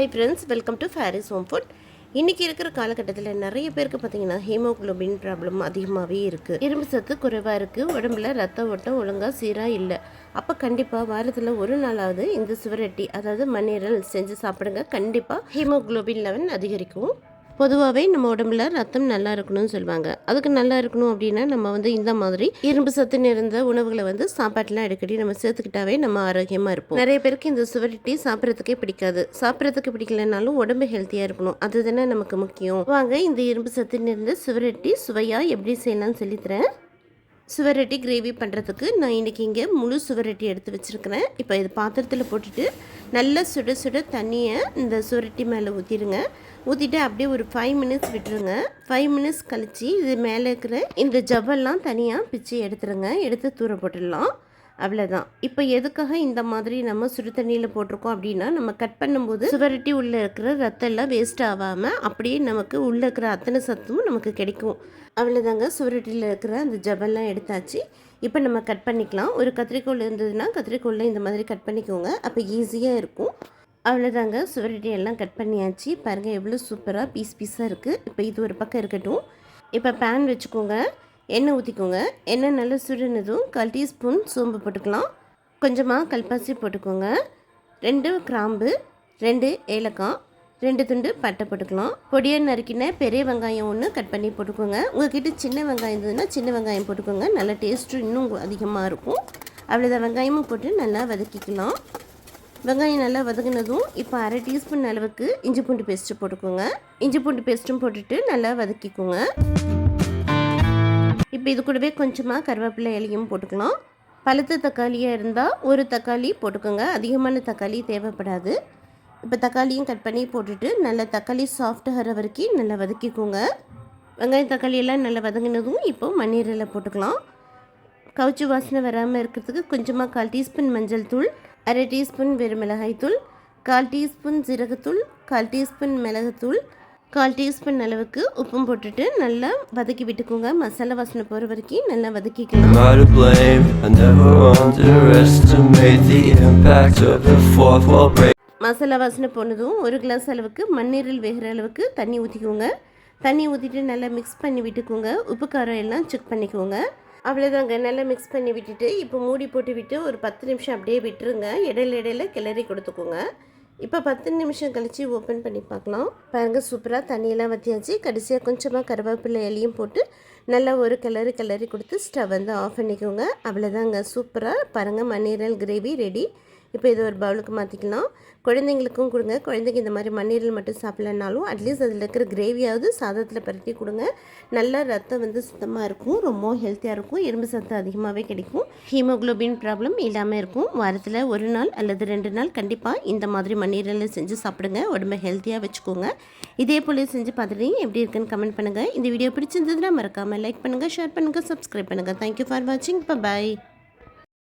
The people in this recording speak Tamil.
Hi friends welcome to fairy's home food இன்றைக்கி இருக்கிற காலகட்டத்தில் நிறைய பேருக்கு பார்த்தீங்கன்னா ஹீமோகுளோபின் ப்ராப்ளம் அதிகமாகவே இருக்குது இரும்பு சத்து குறைவாக இருக்குது உடம்புல ரத்த ஓட்டம் ஒழுங்காக சீராக இல்லை. அப்போ கண்டிப்பாக வாரத்தில் ஒரு நாளாவது இந்த சுவரொட்டி அதாவது மண்ணீரல் செஞ்சு சாப்பிடுங்க. கண்டிப்பாக ஹீமோகுளோபின் லெவன் அதிகரிக்கும். பொதுவாகவே நம்ம உடம்புல ரத்தம் நல்லா இருக்கணும்னு சொல்லுவாங்க. அதுக்கு நல்லா இருக்கணும் அப்படின்னா நம்ம வந்து இந்த மாதிரி இரும்பு சத்து நிறைந்த உணவுகளை வந்து சாப்பாட்டில் அடிக்கடி நம்ம சேர்த்துக்கிட்டாவே நம்ம ஆரோக்கியமாக இருப்போம். நிறைய பேருக்கு இந்த சுவரொட்டி சாப்பிட்றதுக்கே பிடிக்காது. சாப்பிட்றதுக்கு பிடிக்கலனாலும் உடம்பு ஹெல்த்தியாக இருக்கணும். அதுதானே நமக்கு முக்கியம். வாங்க இந்த இரும்பு சத்து நிறைந்த சுவரட்டி சுவையாக எப்படி செய்யலாம்னு சொல்லித்தரேன். சுவரட்டி கிரேவி பண்ணுறதுக்கு நான் இன்றைக்கி இங்கே முழு சுவரட்டி எடுத்து வச்சுருக்கிறேன். இப்போ இது பாத்திரத்தில் போட்டுட்டு நல்லா சுட சுட தண்ணியை இந்த சுருட்டி மேலே ஊற்றிடுங்க ஊற்றிட்டு அப்படியே ஒரு ஃபைவ் மினிட்ஸ் விட்டுருங்க. ஃபைவ் மினிட்ஸ் கழித்து இது மேலே இருக்கிற இந்த ஜவ்வெல்லாம் தனியாக பிச்சு எடுத்துருங்க. எடுத்து தூர போட்டுடலாம். அவ்வளோதான் இப்போ எதுக்காக இந்த மாதிரி நம்ம சுடு தண்ணியில் போட்டிருக்கோம் அப்படின்னா நம்ம கட் பண்ணும்போது சுவரட்டி உள்ளே இருக்கிற ரத்தம் எல்லாம் வேஸ்ட் ஆகாமல் அப்படியே நமக்கு உள்ளே இருக்கிற அத்தனை சத்தும் நமக்கு கிடைக்கும். அவ்வளோதாங்க சுவரட்டியில் இருக்கிற அந்த ஜபெல்லாம் எடுத்தாச்சு. இப்போ நம்ம கட் பண்ணிக்கலாம். ஒரு கத்திரிக்கோல் இருந்ததுன்னா கத்திரிக்கோளில் இந்த மாதிரி கட் பண்ணிக்கோங்க. அப்போ ஈஸியாக இருக்கும். அவ்வளோதாங்க சுவரட்டி எல்லாம் கட் பண்ணியாச்சு. பாருங்கள் எவ்வளோ சூப்பராக பீஸ் பீஸாக இருக்குது இப்போ இது ஒரு பக்கம் இருக்கட்டும். இப்போ பேன் வச்சுக்கோங்க. எண்ணெய் ஊற்றிக்கோங்க எண்ணெய் நல்லா சுடுனதும் கால் டீஸ்பூன் சோம்பு போட்டுக்கலாம். கொஞ்சமாக கல்பாசி போட்டுக்கோங்க. ரெண்டு கிராம்பு ரெண்டு ஏலக்காய் ரெண்டு துண்டு பட்டை போட்டுக்கலாம். பொடியாக நறுக்கின பெரிய வெங்காயம் ஒன்று கட் பண்ணி போட்டுக்கோங்க. உங்கள்கிட்ட சின்ன வெங்காயம் இருந்ததுன்னா சின்ன வெங்காயம் போட்டுக்கோங்க. நல்லா டேஸ்ட்டு இன்னும் அதிகமாக இருக்கும். அவ்வளோதான் வெங்காயமும் போட்டு நல்லா வதக்கிக்கலாம். வெங்காயம் நல்லா வதங்கினதும் இப்போ அரை டீஸ்பூன் அளவுக்கு இஞ்சி பூண்டு பேஸ்ட்டு போட்டுக்கோங்க. இஞ்சி பூண்டு பேஸ்ட்டும் போட்டுட்டு நல்லா வதக்கிக்கோங்க. இப்போ இது கூடவே கொஞ்சமாக கருவேப்பிலை இலையும் போட்டுக்கலாம். பழுத்த தக்காளியாக இருந்தால் ஒரு தக்காளி போட்டுக்கோங்க. அதிகமான தக்காளி தேவைப்படாது. இப்போ தக்காளியும் கட் பண்ணி போட்டுட்டு நல்லா தக்காளி சாஃப்ட்டாக வர வரைக்கும் நல்லா வதக்கிக்கோங்க. வெங்காயம் தக்காளி எல்லாம் நல்லா வதங்கினதும் இப்போ மண்ணீரில் போட்டுக்கலாம். கவுச்சி வாசனை வராமல் இருக்கிறதுக்கு கொஞ்சமாக கால் டீஸ்பூன் மஞ்சள் தூள் அரை டீஸ்பூன் வெறும் மிளகாய் தூள் கால் டீஸ்பூன் ஜீரகத்தூள் கால் டீஸ்பூன் மிளகுத்தூள் கால் டீஸ்பூன் அளவுக்கு உப்பும் போட்டுட்டு நல்லா வதக்கி விட்டுக்கோங்க. மசாலா வாசனை போகிற வரைக்கும் நல்லா வதக்கிக்கலாம். மசாலா வாசனை போனதும் ஒரு கிளாஸ் அளவுக்கு மண்ணீரல் வேகிற அளவுக்கு தண்ணி ஊற்றிக்கோங்க தண்ணி ஊற்றிட்டு நல்லா மிக்ஸ் பண்ணி விட்டுக்கோங்க. உப்பு காரம் எல்லாம் செக் பண்ணிக்கோங்க. அவ்வளோதாங்க நல்லா மிக்ஸ் பண்ணி விட்டுட்டு இப்போ மூடி போட்டு விட்டு ஒரு பத்து நிமிஷம் அப்படியே விட்டுருங்க. இடையில இடையில கிளறி கொடுத்துக்கோங்க. இப்போ பத்து நிமிஷம் கழித்து ஓப்பன் பண்ணி பார்க்கலாம். பாருங்கள் சூப்பராக தண்ணியெல்லாம் வற்றியாச்சு கடைசியாக கொஞ்சமாக கருவேப்பிலை இலையும் போட்டு நல்லா ஒரு கிளறி கிளறி கொடுத்து ஸ்டவ் வந்து ஆஃப் பண்ணிக்கோங்க. அவ்வளோதாங்க சூப்பராக பாருங்கள் மண்ணீரல் கிரேவி ரெடி இப்போ இது ஒரு பவுலுக்கு மாற்றிக்கலாம் குழந்தைங்களுக்கும் கொடுங்க. குழந்தைங்க இந்த மாதிரி மண்ணீரல் மட்டும் சாப்பிட்லனாலும் அட்லீஸ்ட் அதில் இருக்கிற கிரேவியாவது சாதத்தில் பரட்டி கொடுங்க. நல்லா ரத்தம் வந்து சுத்தமாக இருக்கும். ரொம்ப ஹெல்த்தியாக இருக்கும். இரும்பு சத்து அதிகமாகவே கிடைக்கும். ஹீமோகுளோபின் ப்ராப்ளம் இல்லாமல் இருக்கும். வாரத்தில் ஒரு நாள் அல்லது ரெண்டு நாள் கண்டிப்பாக இந்த மாதிரி மண்ணீரலை செஞ்சு சாப்பிடுங்க. உடம்பை ஹெல்த்தியாக வச்சுக்கோங்க. இதே போல செஞ்சு பார்த்துட்டு எப்படி இருக்குன்னு கமெண்ட் பண்ணுங்கள் இந்த வீடியோ பிடிச்சிருந்ததுன்னா மறக்காமல் லைக் பண்ணுங்கள் ஷேர் பண்ணுங்கள் சப்ஸ்கிரைப் பண்ணுங்கள் தேங்க்யூ ஃபார் வாட்சிங் பாய்